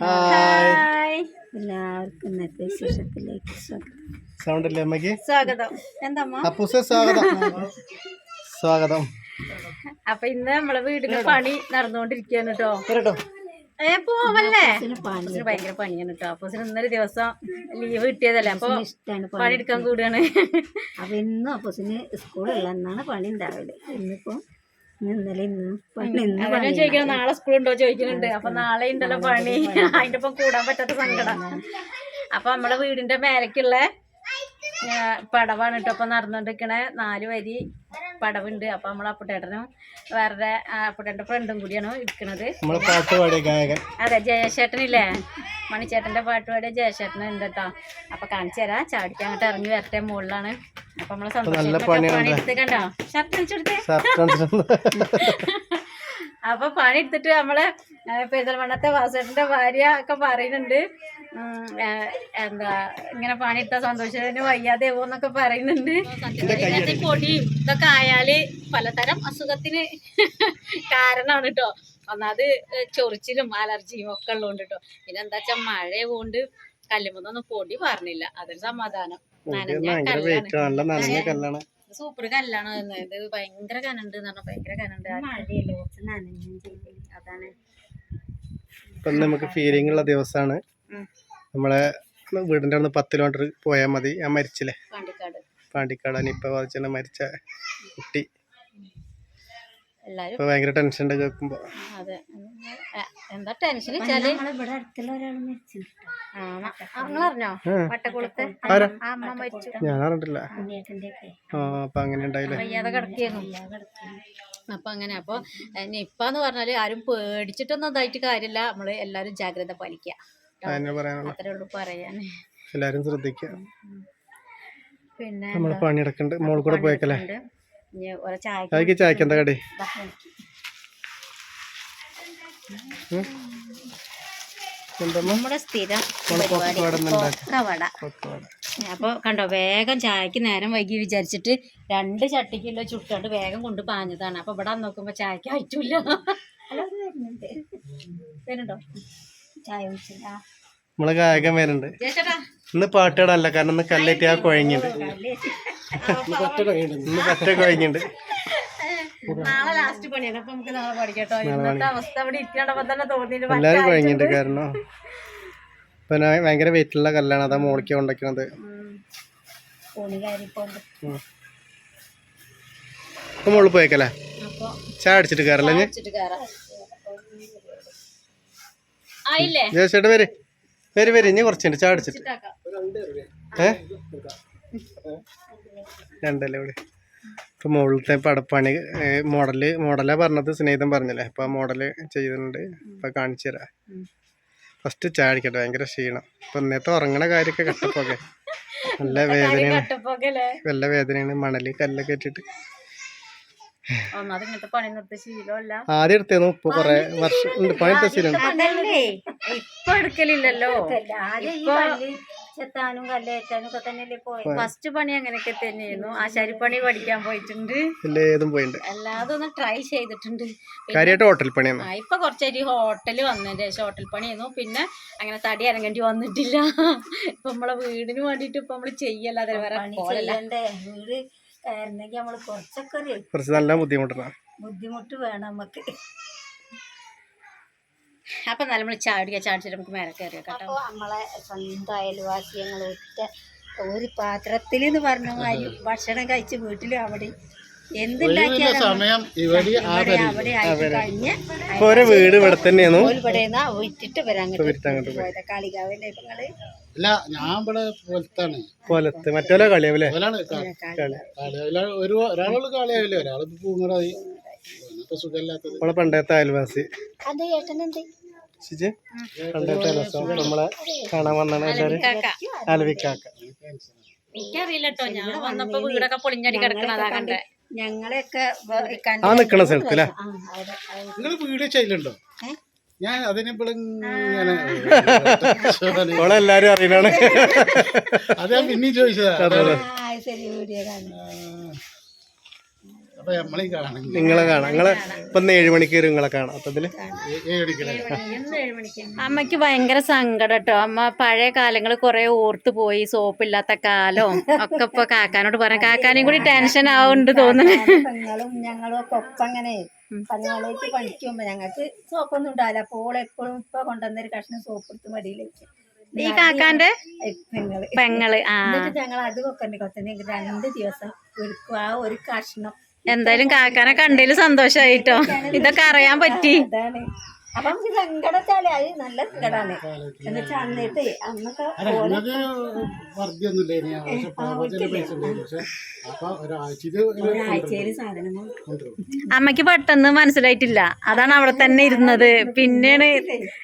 Hi എല്ലാവർക്കും ഇന്നത്തെ വിശേഷത്തിലേക്ക് സ്വാഗതം. സൗണ്ട് അല്ലേ അമ്മയ്ക്ക് സ്വാഗതം. എന്തമ്മ? അപ്പൂസ സ്വാഗതം. സ്വാഗതം. അപ്പൊ ഇന്ന് നമ്മളെ വീടിന് പണി നടന്നുകൊണ്ടിരിക്കുകയാണ് കേട്ടോ. കേട്ടോ ഏ പോവല്ലേ? അപ്പൂസിന് ഭയങ്കര പണിയാണ് കേട്ടോ. അപ്പൂസിന് ഇന്നൊരു ദിവസം ലീവ് കിട്ടിയതല്ലേ? അപ്പൊ ഇഷ്ടമാണ് പണി പണിയെടുക്കാൻ കൂടിയാണ്. അപ്പൊ ഇന്നും അപ്പൂസിന് സ്കൂളില്ല എന്നാണ് പണി ഉണ്ടാവില്ല ഇന്നിപ്പോ ഇന്ന് ഇന്നലെ ചോദിക്കണം നാളെ സ്കൂളുണ്ടോ ചോദിക്കുന്നുണ്ട്. അപ്പൊ നാളെ ഉണ്ടല്ലോ പണി. അതിന്റെ ഒപ്പം കൂടാൻ പറ്റാത്ത സങ്കടം. അപ്പൊ നമ്മളെ വീടിന്റെ മേലേക്കുള്ള പടവാണ് കേട്ടോ. അപ്പൊ നടന്നുകൊണ്ടിരിക്കണേ നാല് വരി. പടവുണ്ട്. അപ്പൊ നമ്മൾ അപ്പുട്ടേട്ടനും വേറെ അപ്പുട്ടേട്ടന്റെ ഫ്രണ്ടും കൂടിയാണ് ഇരിക്കുന്നത് അതെ ജയശേട്ടനില്ലേ? മണിച്ചേട്ടന്റെ പാട്ട് പാടിയ ജയശേട്ടൻ ഉണ്ട് കേട്ടോ അപ്പൊ കാണിച്ചു തരാം. ചാടിക്കാൻ അങ്ങോട്ട് ഇറങ്ങി വരട്ടെ മുകളിലാണ് അപ്പൊ നമ്മളെ സന്തോഷം കണ്ടോ? ഷർട്ട് അടിച്ചെടുത്തേ അപ്പൊ പണി എടുത്തിട്ട് നമ്മളെ പെരുന്തൽമണ്ണത്തെ വാസേട്ടന്റെ ഭാര്യ ഒക്കെ പറയുന്നുണ്ട്. എന്താ ഇങ്ങനെ പണിയിട്ട സന്തോഷത്തിന് വയ്യാതെ എന്നൊക്കെ പറയുന്നുണ്ട്. ഇങ്ങനത്തെ പൊടി ഇതൊക്കെ ആയാൽ പലതരം അസുഖത്തിന് കാരണമാണ് കേട്ടോ ഒന്നാമത് ചൊറിച്ചിലും അലർജിയും ഒക്കെ ഉള്ളതുകൊണ്ട് കേട്ടോ പിന്നെ എന്താ വെച്ചാ മഴ കൊണ്ട് കല്ലുമ്പൊന്നും പൊടി പറഞ്ഞില്ല. അതൊരു സമാധാനം. സൂപ്പർ കല്ലാണ് ഇത്. ഭയങ്കര കനണ്ട് എന്ന് പറഞ്ഞാൽ ഭയങ്കര കനണ്ട്. മഴയല്ലേ കുറച്ച് നനഞ്ഞും അതാണ്. നമുക്ക് ഫീലിംഗ് ഉള്ള ദിവസമാണ്. നമ്മളെ വീടിന്റെ അവിടെ പത്ത് കിലോമീറ്റർ പോയാൽ മതി. ഞാൻ മരിച്ചില്ലേ? പാണ്ടിക്കാട്. ഇപ്പൊ അനിപ്പ മരിച്ച കുട്ടി. എല്ലാരും ഇപ്പൊ ഭയങ്കര ടെൻഷൻ ഉണ്ട് കേൾക്കുമ്പോ. അതെ. എന്താ ടെൻഷൻ വെച്ചാൽ? ഇവിടെ അടുത്തുള്ള ഒരാൾ മരിച്ചിട്ടുണ്ട്. അങ്ങനെ പറഞ്ഞോ? ഉം. വട്ടക്കുളത്ത് ആ അമ്മ മരിച്ചു. ഞാൻ അറിഞ്ഞില്ല ആ അപ്പൊ അങ്ങനെ ഉണ്ടായില്ലേ? അപ്പൊ അങ്ങനെ അപ്പൊ ഇപ്പൊന്ന് പറഞ്ഞാൽ ആരും പേടിച്ചിട്ടൊന്നും ഇതായിട്ട് കാര്യമില്ല നമ്മൾ എല്ലാരും ജാഗ്രത പാലിക്കുക അതിനെ പറയാനുള്ള. അത്രേ ഉള്ളൂ പറയാൻ എല്ലാരും ശ്രദ്ധിക്കുക പിന്നെ നമ്മൾ പണിയെടുക്കണ്ട് മോൾ കൂടെ പോയേക്കല്ലേ? ചായക്ക് ചായക്ക് എന്താ കടി? അപ്പൊ കണ്ടോ വേഗം ചായക്ക് നേരം വൈകി വിചാരിച്ചിട്ട് രണ്ട് ചട്ടിക്കുള്ള ചുട്ടോണ്ട് വേഗം കൊണ്ട് പാഞ്ഞതാണ്. അപ്പൊ ഇവിടെ നോക്കുമ്പോ ചായക്ക് ആയിട്ടില്ല. വരുന്നുണ്ടോ. ചായ കുടിച്ചില്ല നമ്മളെ ഗായകൻ വരുന്നുണ്ട്. ചേട്ടാ ഇന്ന് പാട്ടുകളല്ല കാരണം ഇന്ന് കല്ലേറ്റി. ആ കുഴങ്ങിണ്ട് ഇന്ന് പറ്റ കുഴങ്ങിണ്ട് നാളെ ലാസ്റ്റ് പണിയാണ്. അപ്പൊ നമുക്ക് നാളെ പഠിക്കട്ടോ ഇന്നത്തെ അവസ്ഥ ഇവിടെ ഇരിക്കണ്ടപ്പോ തന്നെ തോന്നിയിട്ട് എല്ലാരും കുഴങ്ങിണ്ട് കാരണം. ഇപ്പൊ ഭയങ്കര വെയിറ്റുള്ള കല്ലാണ് അതാ മോളിക്ക് കൊണ്ടിരിക്കണത് മോൾ പോയേക്കല്ലേ? ചായ അടിച്ചിട്ട് കയറല്ലേ ജയസേട്ട് വര്. വര് വരി ഇനി കുറച്ചുണ്ട് ചാടിച്ചിട്ട്. ഏ? രണ്ടല്ലേ ഇവിടെ ഇപ്പൊ മുകളിലത്തെ പടപ്പണി മോഡൽ മോഡലാ പറഞ്ഞത് സ്നേഹിതം പറഞ്ഞല്ലേ? അപ്പൊ ആ മോഡൽ ചെയ്യുന്നുണ്ട് ഇപ്പൊ കാണിച്ചു തരാം. ഫസ്റ്റ് ചാടിക്കട്ടെ അടിക്കട്ടെ ഭയങ്കര ക്ഷീണം. ഇപ്പൊ ഇന്നത്തെ ഉറങ്ങണ കാര്യമൊക്കെ കട്ടപ്പൊക്കെ നല്ല വേദനയാണ്. നല്ല വേദനയാണ്. മണൽ കല്ലൊക്കെ ഇട്ടിട്ട്. ഒന്നാമത് പണി നിർത്തി ശീലമല്ല ആദ്യം എടുത്തേന്നു ഇപ്പൊ കൊറേ വർഷം ഉണ്ട് പണി ശീലം. ഇപ്പൊ എടുക്കലില്ലല്ലോ. ചെത്താനും കല്ലേറ്റാനും ഒക്കെ തന്നെയല്ലേ പോയത് ഫസ്റ്റ് പണി അങ്ങനെയൊക്കെ തന്നെയായിരുന്നു. ആശാരിപ്പണി പഠിക്കാൻ പോയിട്ടുണ്ട്. എല്ലാതും പോയിട്ടുണ്ട് അല്ലാതെ ഒന്ന് ട്രൈ ചെയ്തിട്ടുണ്ട്. കാര്യമായിട്ട് ഹോട്ടൽ പണിയാണ് ആ, ഇപ്പൊ കുറച്ചായിട്ട് ഹോട്ടൽ വന്നതിന്റെ ശേഷം ഹോട്ടൽ പണിയായിരുന്നു. പിന്നെ അങ്ങനെ തടി ഇറങ്ങേണ്ടി വന്നിട്ടില്ല. ഇപ്പൊ നമ്മളെ വീടിന് വേണ്ടിട്ട് ഇപ്പൊ നമ്മൾ ചെയ്യല്ലാതെ വേറെ വീട് കയറണമെങ്കിൽ നമ്മൾ കുറച്ചൊക്കെ ഒരു കുറച്ച് നല്ല ബുദ്ധിമുട്ടാണ് ബുദ്ധിമുട്ട് വേണം നമുക്ക് അപ്പൊ നല്ല നമ്മൾ ചാടിയ ചാടിച്ചിട്ട് നമുക്ക് മേലെ കയറി കേട്ടോ. അപ്പോൾ നമ്മളെ സ്വന്തം അയൽവാസികൾ ഒറ്റ ഒരു പാത്രത്തിൽ എന്ന് പറഞ്ഞ മാതിരി ഭക്ഷണം കഴിച്ച് വീട്ടിലും അവിടെ ഇവിടെ അവിടെ ആയിട്ട് കഴിഞ്ഞ് ഒരു വീട് ഇവിടെ തന്നെയാണ്. ഇവിടെ വിറ്റിട്ട് വരാൻ അങ്ങോട്ട് പോയത് അല്ല ഞാൻ ഇവിടെ പോലത്താണ്. പോലത്ത്. മറ്റോലെ കളിയാവില്ലേ? ഒരാൾ കളി. കളിയാവില്ല ഒരു ഒരാളോട് കളിയാവില്ലേ ഒരാൾ പൂങ്ങടായി. ഇപ്പൊ സുഖമില്ലാത്തത്. നമ്മളെ പണ്ടത്തെ അയൽവാസി. അത് ഏട്ടനെന്ത്? ശിജി? പണ്ടത്തെ അയൽവാസി. നമ്മളെ കാണാൻ വന്നാണ് എല്ലാരും. ആലവിക്കാക്ക എനിക്കറിയില്ല കേട്ടോ ഞാൻ വന്നപ്പോ വീടൊക്കെ പൊളിഞ്ഞടി കിടക്കണതാ കണ്ടേ. ഞങ്ങളെയൊക്കെ ആ നിക്കണ നിങ്ങൾ ചെയ്യലുണ്ടോ? ഞാൻ അതിനെ ഇങ്ങനെ ഓളെല്ലാരും അറിയണാണ് അത് ഞാൻ പിന്നെയും ചോദിച്ചതാ. ശരി വീഡിയോ കാണും. അപ്പൊ നമ്മളീ കാണും നിങ്ങളെ കാണാം. നിങ്ങളെ ഇപ്പൊ ഏഴ് മണിക്ക് വരും നിങ്ങളെ കാണാം. അപ്പൊ ഇതിൽ ഏടിക്കണേ അമ്മയ്ക്ക് ഭയങ്കര സങ്കടം കേട്ടോ അമ്മ പഴയ കാലങ്ങൾ കുറെ ഓർത്ത് പോയി സോപ്പില്ലാത്ത കാലവും ഒക്കെ ഇപ്പൊ കാക്കാനോട് പറയാം. കാക്കാനും കൂടി ടെൻഷൻ ആവുന്നുണ്ട് തോന്നുന്നു. പെങ്ങളും ഞങ്ങളും ഒക്കെ ഒപ്പം അങ്ങനെ പങ്ങളേക്ക് പണിക്കുമ്പോ ഞങ്ങൾക്ക് സോപ്പൊന്നും ഉണ്ടാവില്ല അപ്പോൾ എപ്പോഴും ഇപ്പൊ കൊണ്ടുവന്നൊരു കഷ്ണം സോപ്പ് എടുത്ത് മടിയിലേക്ക്. ഈ കാക്കാന്റെ? പെങ്ങൾ. പെങ്ങൾ ഞങ്ങൾ അത് വെക്കണ്ടേ? കൊത്തന്നെ രണ്ട് ദിവസം എടുക്കും ആ ഒരു കഷ്ണം എന്തായാലും കാക്കാനെ കണ്ടതിൽ സന്തോഷായിട്ടോ. ഇതൊക്കെ അറിയാൻ പറ്റി. അപ്പൊ നമുക്ക് സങ്കടച്ചാലേ അത് നല്ല സങ്കടാണ്. എന്നുവെച്ചാൽ അന്നൊക്കെ അമ്മയ്ക്ക് പെട്ടെന്ന് മനസ്സിലായിട്ടില്ല. അതാണ് അവിടെ തന്നെ ഇരുന്നത്. പിന്നെയാണ്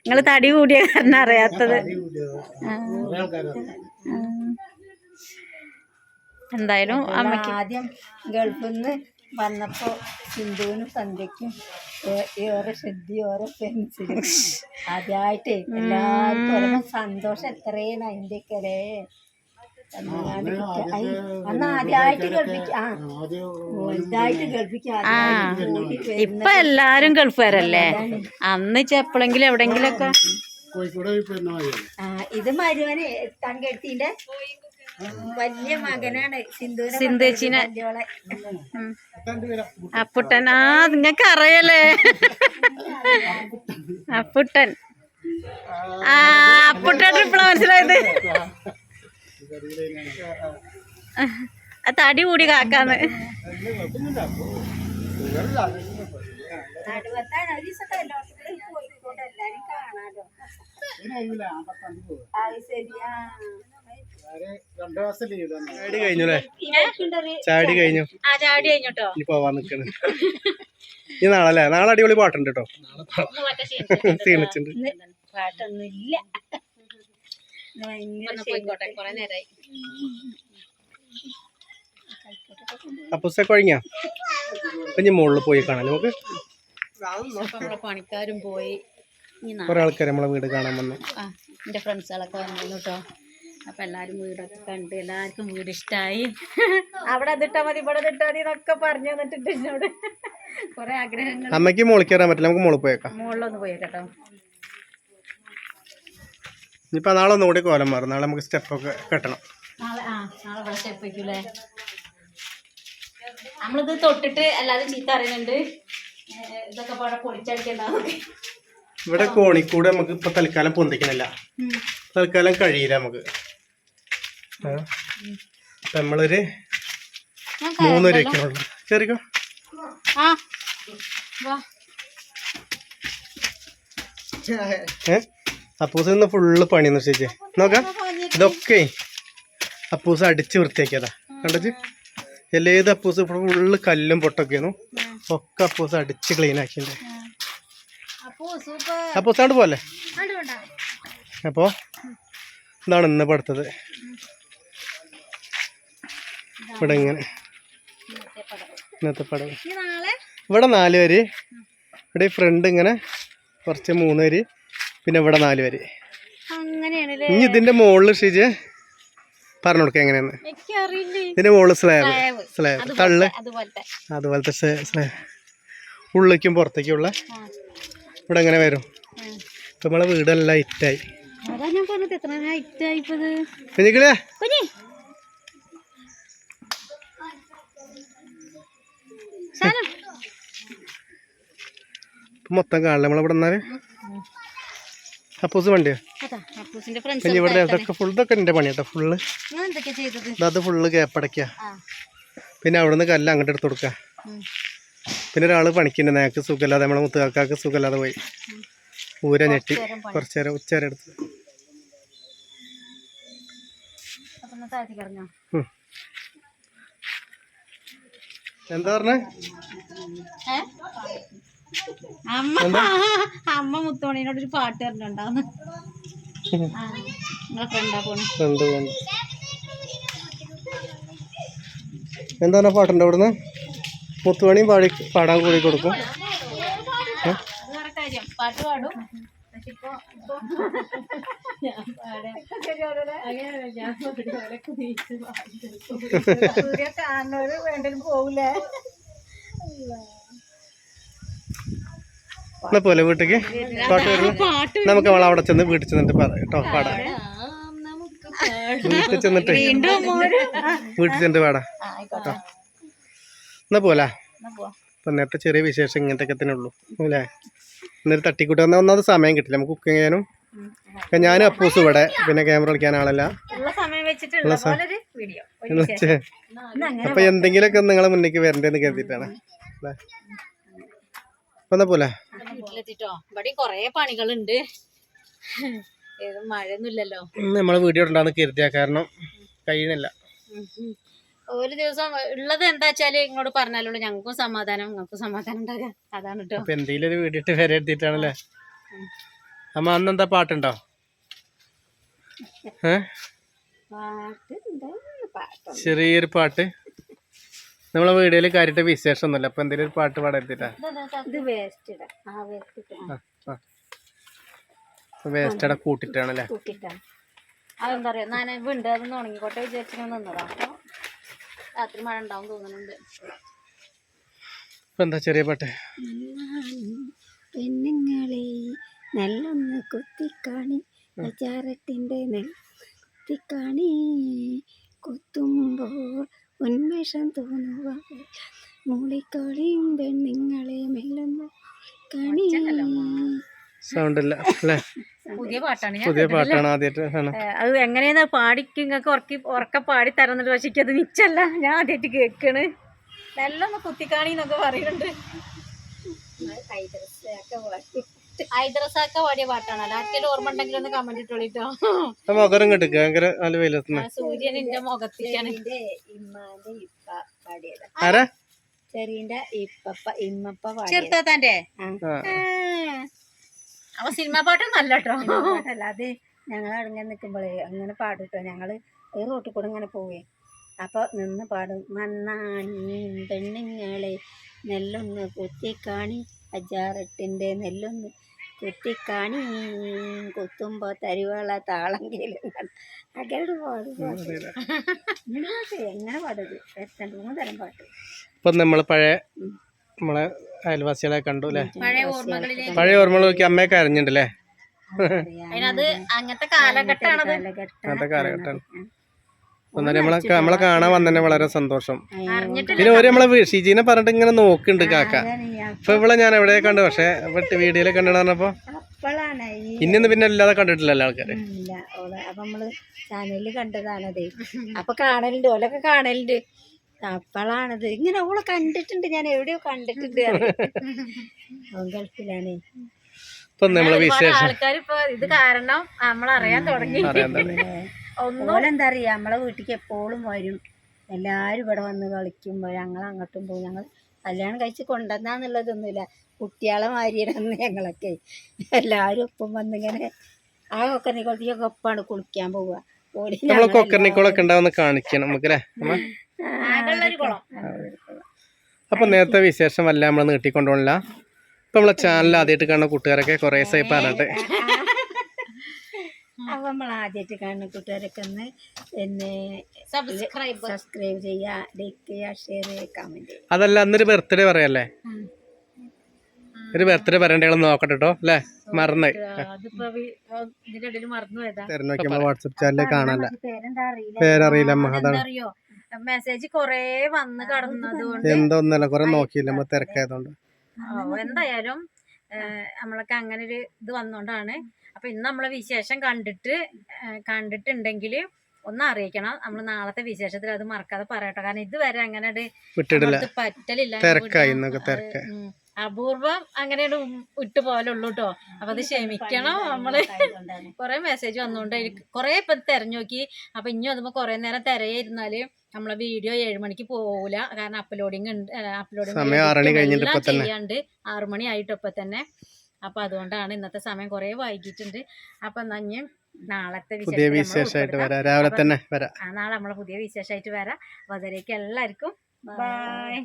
നിങ്ങൾ തടി കൂടിയ കാരണം അറിയാത്തത്. എന്തായാലും അമ്മയ്ക്ക് ആദ്യം ഗൾഫിൽ നിന്ന് വന്നപ്പോ സിന്ധുവിനും സന്ധ്യക്കും ഏറെ ശ്രദ്ധി ഓരോ പെൻസിലും. ആദ്യമായിട്ട് എല്ലാവർക്കും സന്തോഷം എത്രയാണ് അതിന്റെ ഒക്കെ അല്ലേ അന്ന് ആദ്യമായിട്ട് ഗൾഫിക്ക് ആ ഗൾഫിക്ക് ഇപ്പൊ എല്ലാരും ഗൾഫുകാരല്ലേ അന്ന് ചെപ്പളെങ്കിലും എവിടെങ്കിലും ഒക്കെ കോഴിക്കോട് പിന്നെ മതിയല്ലേ ആ ഇത് മരുവന് തങ്കെടുത്തിന്റെ വലിയ മകനാണ്. വലിയോളെ. അപ്പുട്ടൻ ആ നിങ്ങക്ക് അറിയല്ലേ? അപ്പുട്ടൻ ആ അപ്പുട്ടൻ ഇപ്പോഴാ മനസ്സിലായത്. ആ, തടി കൂടി കാക്കാന്ന്. കാണാലോ. ചാടി കഴിഞ്ഞു അല്ലേ? ചാടി കഴിഞ്ഞു. ആ ചാടി കഴിഞ്ഞോട്ടോ. ഇനി പോവാൻ നിക്കണ്. ഇനി നാളെ അല്ലേ? നാളെ അടിപൊളി പാട്ടുണ്ട് കേട്ടോ ക്ഷീണിച്ചിട്ടുണ്ട് പാട്ടൊന്നും ഇല്ല ഭയങ്കര കൊറേ നേരായി. അപ്പൂസെ അപ്പൊ ഇനി മുകളിൽ പോയി കാണാം നമുക്ക് പണിക്കാരും പോയി. കുറെ ആൾക്കാർ നമ്മളെ വീട് കാണാൻ വന്നു. ഫ്രണ്ട്സുകളൊക്കെ വന്നിരുന്നു കേട്ടോ അപ്പം എല്ലാവരും വീടൊക്കെ കണ്ട്. എല്ലാവർക്കും വീട് ഇഷ്ടായി. അവിടെ അതിട്ടാ മതി ഇവിടെ അതിട്ടാ മതി എന്നൊക്കെ പറഞ്ഞു തന്നിട്ടുണ്ട് എന്നോട്. കുറേ ആഗ്രഹങ്ങൾ. അമ്മയ്ക്ക് മുകളിൽ കയറാൻ പറ്റില്ല. നമുക്ക് മുകളിൽ പോയേക്കാം. മുകളിലൊന്ന് പോയേക്കട്ടോ. ഇനിയിപ്പോ ഇനിയിപ്പോൾ നാളെ ഒന്നുകൂടി കോലം മാറും. നാളെ നമുക്ക് സ്റ്റെപ്പ് ഒക്കെ കെട്ടണം. നാളെ ആ നാളെ ഇവിടെ സ്റ്റെപ്പ് വയ്ക്കൂലേ നമ്മളിത് തൊട്ടിട്ട് അല്ലാതെ ചീത്ത അറിയുന്നുണ്ട്. ഇതൊക്കെ പാടെ പൊളിച്ചടിക്കണ്ടാവും ഇവിടെ കോണിക്കൂടെ നമുക്ക് ഇപ്പൊ തൽക്കാലം പൊന്തിക്കണില്ല. തൽക്കാലം കഴിയില്ല നമുക്ക്. നമ്മളൊരു മൂന്ന് രൂപയ്ക്കുള്ളൂ കയറിക്കോ? ഏ? അപ്പൂസ് ഇന്ന് ഫുള്ള് പണി നിശ്ചയിച്ചേ നോക്കാം. ഇതൊക്കെ. അപ്പൂസ് അടിച്ച് വൃത്തിയാക്കിയതാ. കണ്ടച്ച്? എല്ലേത് അപ്പൂസ് ഫുള്ള് കല്ലും പൊട്ടൊക്കെയായിരുന്നു ഒക്കെ അപ്പൂസ് അടിച്ച് ക്ലീൻ ആക്കിയിട്ടുണ്ട്. സൂപ്പർ. അപ്പൂസ് അങ്ങോട്ട് പോലെ അപ്പോ ഇതാണ് ഇന്ന് പടുത്തത് ഇവിടെ ഇങ്ങനെ. ഇന്നത്തെ പടം. ഇവിടെ നാല് വരി ഇവിടെ ഈ ഫ്രണ്ട് ഇങ്ങനെ കുറച്ച് മൂന്ന് വരി പിന്നെ ഇവിടെ നാല് വരി അങ്ങനെയാണല്ലേ? ഇനി ഇതിന്റെ മുകളിൽ ഷിജ് പറഞ്ഞു കൊടുക്കുക എങ്ങനെയാന്ന്. ഇതിന്റെ മുകളിൽ സ്ലാബ്. സ്ലാബ്. തള്ള്. അതുപോലത്തെ. സ്ലാബ് ഉള്ളിലേക്കും പുറത്തേക്കുള്ള ഇവിടെ എങ്ങനെ വരും? ഇപ്പൊ നമ്മളെ വീടെല്ലാം ഇറ്റായി. അതാ മൊത്തം കാണില്ല നമ്മളിവിടെ നിന്നാൽ? അപ്പൂസ് വണ്ടിയാ? ഇവിടെ ഇതൊക്കെ ഫുൾ ഇതൊക്കെ എന്റെ പണിയാട്ടോ ഫുള്ള് അത് ഫുള്ള് കേപ്പടയ്ക്ക. പിന്നെ അവിടുന്ന് കല്ല് അങ്ങോട്ട് എടുത്ത് കൊടുക്കുക ഉം. പിന്നെ ഒരാൾ പണിക്കുന്നുണ്ട് നേക്ക് സുഖമില്ലാതെ നമ്മളെ മുത്തുകാക്കാക്ക് സുഖമില്ലാതെ പോയി. ഊര ഞെട്ടി. കുറച്ച് നേരം ഉച്ച നേരം എടുത്ത് അപ്പൊ ഒന്ന് താഴ്ത്തി കിടന്നോ ഉം. എന്താ പറഞ്ഞേ? അമ്മ അമ്മ മുത്തോണിനോട് ഒരു പാട്ട് പറഞ്ഞിട്ടുണ്ടാവുന്നു എന്താണ് പാട്ടുണ്ട് അവിടുന്ന്? മുത്തുമണിയും പാടി പാടാൻ കൂടി കൊടുക്കും. പാട്ട് പാടും. ഞാൻ പാടാ. അങ്ങനെയല്ല ഞാൻ പാടി ഓലൊക്കെ നീച്ച് പാടും സൂര്യ കാണുന്നവര് വേണ്ടത് പോവില്ലേ എന്നാ പോലെ വീട്ടിക്ക് പാട്ട് വരുന്നു. നമുക്ക് അവളെ അവിടെ ചെന്ന് വീട്ടിൽ ചെന്നിട്ട് പറയാം കേട്ടോ പാടാം. വീട്ടിൽ ചെന്നിട്ട്. വീട്ടിൽ ചെന്നിട്ട് പാടാം. കേട്ടോ എന്നാ പോലാ? അപ്പൊ നേരത്തെ ചെറിയ വിശേഷം ഇങ്ങനത്തെ ഒക്കെ തന്നെ ഉള്ളൂ അല്ലേ? ഇന്നൊരു തട്ടിക്കൂട്ടി വന്നാൽ ഒന്നാമത് സമയം കിട്ടില്ല. നമുക്ക് കുക്കിംഗ് ചെയ്യാനും ഞാനും അപ്പൂസ് ഇവിടെ പിന്നെ ക്യാമറ കളിക്കാൻ ആളല്ല. ഉള്ള സമയം വെച്ചിട്ടുള്ള പോലെ വീഡിയോ എന്ന് വെച്ച് അപ്പൊ എന്തെങ്കിലുമൊക്കെ നിങ്ങളെ മുന്നേക്ക് വരണ്ടെന്ന് കരുതിയിട്ടാണ്. എന്നാ പോലെ? വീട്ടിലെത്തിട്ടോ. ഇവിടെ കൊറേ പണികളുണ്ട്. ഏത് മഴയൊന്നുമില്ലല്ലോ. ഇന്ന് നമ്മളെ വീഡിയോ ഉണ്ടാന്ന് കരുതിയ കാരണം കഴിയണില്ല. ഒരു ദിവസം ഉള്ളത് എന്താ വെച്ചാൽ ഇങ്ങോട്ട് പറഞ്ഞാലുള്ളൂ ഞങ്ങൾക്കും സമാധാനം ഞങ്ങൾക്കും സമാധാനം ഉണ്ടാകാം അതാണ് കേട്ടോ എന്തെങ്കിലും ഒരു വീഡിയോ ഇട്ട് വരെ എത്തിയിട്ടാണല്ലേ? അമ്മ അന്നെന്താ പാട്ടുണ്ടോ? ഏ? ചെറിയൊരു പാട്ട്. നമ്മളെ വീഡിയോയിൽ കാര്യമായിട്ട് വിശേഷം ഒന്നുമില്ല അപ്പൊ എന്തെങ്കിലും ഒരു പാട്ട് പാടാ വേസ്റ്റട വേസ്റ്റ് അവിടെ കൂട്ടിട്ടാണല്ലേ? കൂട്ടിട്ടാണ്. അതെന്താ പറയാ നനവുണ്ട് അതൊന്ന് ഉണങ്ങിക്കോട്ടെ വിചാരിച്ചു നിന്നതാ. അപ്പൊ രാത്രി മഴ ഉണ്ടാവും തോന്നുന്നുണ്ട്. ഇപ്പൊ എന്താ ചെറിയ പാട്ട്? പെണ്ണുങ്ങളെ നെല്ലൊന്ന് കുത്തിക്കാണി പ്രചാരത്തിന്റെ നെൽ കുത്തിക്കാണി. കുത്തുമ്പോൾ ഉന്മേഷം തോന്നുക മൂളിക്കോളിയും പെണ്ണുങ്ങളെ മെല്ലൊന്ന് കണി സൗണ്ട് ഇല്ല അല്ലേ? പുതിയ പാട്ടാണ് പുതിയ പാട്ടാണ് ആദ്യമായിട്ട് അത് എങ്ങനെയാന്ന് പാടിക്ക് നിങ്ങൾക്ക് ഉറക്കി ഉറക്ക പാടി തരുന്നുണ്ട് പക്ഷേ അത് നിച്ചല്ല ഞാൻ ആദ്യമായിട്ട് കേൾക്കണ്. നല്ലൊന്ന് കുത്തിക്കാണി എന്നൊക്കെ പറയുന്നുണ്ട്. ഹൈദ്രസാക്ക പാടിയ പാട്ടാണ്. ആർക്കെങ്കിലും ഓർമ്മ ഉണ്ടെങ്കിൽ ഒന്ന് കമന്റ് ഇട്ടോളിട്ടോ ആ മുഖരം കിട്ടുക ഭയങ്കര നല്ല സൂര്യൻ എന്റെ മുഖത്തേക്കാണ്. ഇപ്പ പാടിയത്. ആരാ? ചെറിയന്റെ ഇപ്പപ്പ ഇമ്മപ്പ ആ. അപ്പൊ സിനിമ പാട്ടൊന്നും നല്ല കേട്ടോ പാട്ടല്ല അത് ഞങ്ങൾ അവിടെ നിൽക്കുമ്പോഴേ അങ്ങനെ പാടുട്ടോ. ഞങ്ങൾ ഈ റോട്ടിൽ കൂടെ ഇങ്ങനെ പോവേ. അപ്പോൾ നിന്ന് പാടും. മണ്ണാണി പെണ്ണുങ്ങളെ നെല്ലൊന്ന് കുത്തിക്കാണി. അജാറട്ടിന്റെ നെല്ലൊന്ന് കുത്തിക്കാണി കുത്തുമ്പോ തരുവള താളം അങ്ങനെ പാടും പാട്ട് എങ്ങനെ പാടത് രണ്ട് മൂന്ന് തരം പാട്ട്. ഇപ്പൊ നമ്മൾ പഴയ നമ്മളെ അയൽവാസികളെ കണ്ടു അല്ലേ? പഴയ ഓർമ്മകളിലെ പഴയ ഓർമ്മകൾ നോക്കി അമ്മയൊക്കെ അറിഞ്ഞിട്ടുണ്ടല്ലേ അങ്ങനത്തെ കാലഘട്ടമാണ്. നമ്മളെ നമ്മളെ കാണാൻ വന്നെ വളരെ സന്തോഷം. പിന്നെ ഒരു നമ്മളെ ഷിജീനെ പറഞ്ഞിട്ട് ഇങ്ങനെ നോക്കുന്നുണ്ട് കാക്ക. ഇപ്പൊ ഇവിടെ ഞാൻ എവിടെ കണ്ടു പക്ഷെ വീഡിയോയിൽ കണ്ടിട്ട് പറഞ്ഞപ്പോ ഇന്നൊന്നും പിന്നെ അല്ലാതെ കണ്ടിട്ടില്ലല്ലോ ആൾക്കാര്. അപ്പൊ നമ്മൾ ചാനലിൽ കണ്ടതാണത്. അപ്പൊ കാണലുണ്ട് ഓലൊക്കെ കാണലുണ്ട്. അപ്പോഴാണത് ഇങ്ങനെ ഓളെ കണ്ടിട്ടുണ്ട് ഞാൻ എവിടെയോ കണ്ടിട്ടുണ്ട് ഗൾഫിലാണ്. ആൾക്കാർ ഇപ്പൊ ഇത് കാരണം നമ്മളറിയാൻ തുടങ്ങി. അറിയാൻ തുടങ്ങി. ഒന്നും ഓലെന്താ അറിയാ? നമ്മളെ വീട്ടിലേക്ക് എപ്പോഴും വരും. എല്ലാരും ഇവിടെ വന്ന് കളിക്കും ഞങ്ങൾ അങ്ങോട്ടും പോകും ഞങ്ങൾ കല്യാണം കഴിച്ച് കൊണ്ടുവന്നാന്നുള്ളതൊന്നുമില്ല. കുട്ടികളെ മാരിയിടന്ന് ഞങ്ങളൊക്കെ. എല്ലാരും ഒപ്പം വന്നിങ്ങനെ ആ കൊക്കനിക്കുളത്തേക്കൊക്കെ ഒപ്പാണ് കുളിക്കാൻ പോവുക. ഓടി ഉണ്ടാവുന്ന കാണിക്കണം അല്ലേ അപ്പൊ നേരത്തെ വിശേഷം വല്ല നമ്മൾ നീട്ടിക്കൊണ്ടുപോകണില്ല ഇപ്പൊ നമ്മളെ ചാനൽ ആദ്യമായിട്ട് കാണുന്ന കൂട്ടുകാരൊക്കെ കുറേ പറഞ്ഞിട്ട്. അപ്പൊ നമ്മൾ ആദ്യമായിട്ട് കാണുന്ന കൂട്ടുകാരൊക്കെ ഒന്ന് പിന്നെ സബ്സ്ക്രൈബ് സബ്സ്ക്രൈബ് ചെയ്യുക ലൈക്ക് ചെയ്യുക ഷെയർ ചെയ്യുക കമന്റ് ചെയ്യുക. അതല്ല അന്നൊരു ബർത്ത്ഡേ പറയല്ലേ? ഒരു ബർത്ത്ഡേ പറയണ്ട നോക്കട്ടെ കേട്ടോ അല്ലേ? മറന്നേ. അതിപ്പോ ഇതിന്റെ ഇടയിൽ മറന്നു പോയതാ. തിരഞ്ഞോക്കി നമ്മളെ വാട്സപ്പ് ചാനലിൽ കാണാനല്ല പേരറിയില്ല അതാണ്. മെസ്സേജ് കൊറേ വന്ന് കടന്നത് കൊണ്ട് എന്തോന്നല്ല കൊറേ നോക്കിയില്ല നമ്മൾ തിരക്കായതുകൊണ്ട്. ഓ, എന്തായാലും നമ്മളൊക്കെ അങ്ങനെ ഒരു ഇത് വന്നോണ്ടാണ്. അപ്പൊ ഇന്ന് നമ്മളെ വിശേഷം കണ്ടിട്ട് കണ്ടിട്ടുണ്ടെങ്കിൽ ഒന്ന് അറിയിക്കണം. നമ്മൾ നാളത്തെ വിശേഷത്തിൽ അത് മറക്കാതെ പറയട്ടോ. കാരണം ഇതുവരെ അങ്ങനെ പറ്റലില്ല അപൂർവം അങ്ങനെ ഇട്ട് പോലുള്ളൂ കേട്ടോ അപ്പൊ അത് ക്ഷമിക്കണം നമ്മൾ കുറെ മെസ്സേജ് വന്നുകൊണ്ട് കൊറേ ഇപ്പൊ തെരഞ്ഞു നോക്കി. അപ്പൊ ഇനി അതുമ്പോ കുറെ നേരം തിരയിരുന്നാൽ നമ്മളെ വീഡിയോ ഏഴ് മണിക്ക് പോകൂല കാരണം അപ്ലോഡിങ് ഉണ്ട് അപ്ലോഡിങ് സമയം ആറ് മണി കഴിഞ്ഞിട്ട് ഇപ്പൊ തന്നെ. ചെയ്യാണ്ട് ആറു മണി ആയിട്ട് ഇപ്പൊ തന്നെ അപ്പൊ അതുകൊണ്ടാണ് ഇന്നത്തെ സമയം കൊറേ വൈകിട്ടുണ്ട് അപ്പൊ നഞ്ഞ് നാളത്തെ പുതിയ വിശേഷമായിട്ട്. വരാം. രാവിലെ തന്നെ വരാം. നാളെ നമ്മളെ പുതിയ വിശേഷമായിട്ട് വരാം. അപ്പൊ അതിലേക്ക് എല്ലാവർക്കും ബൈ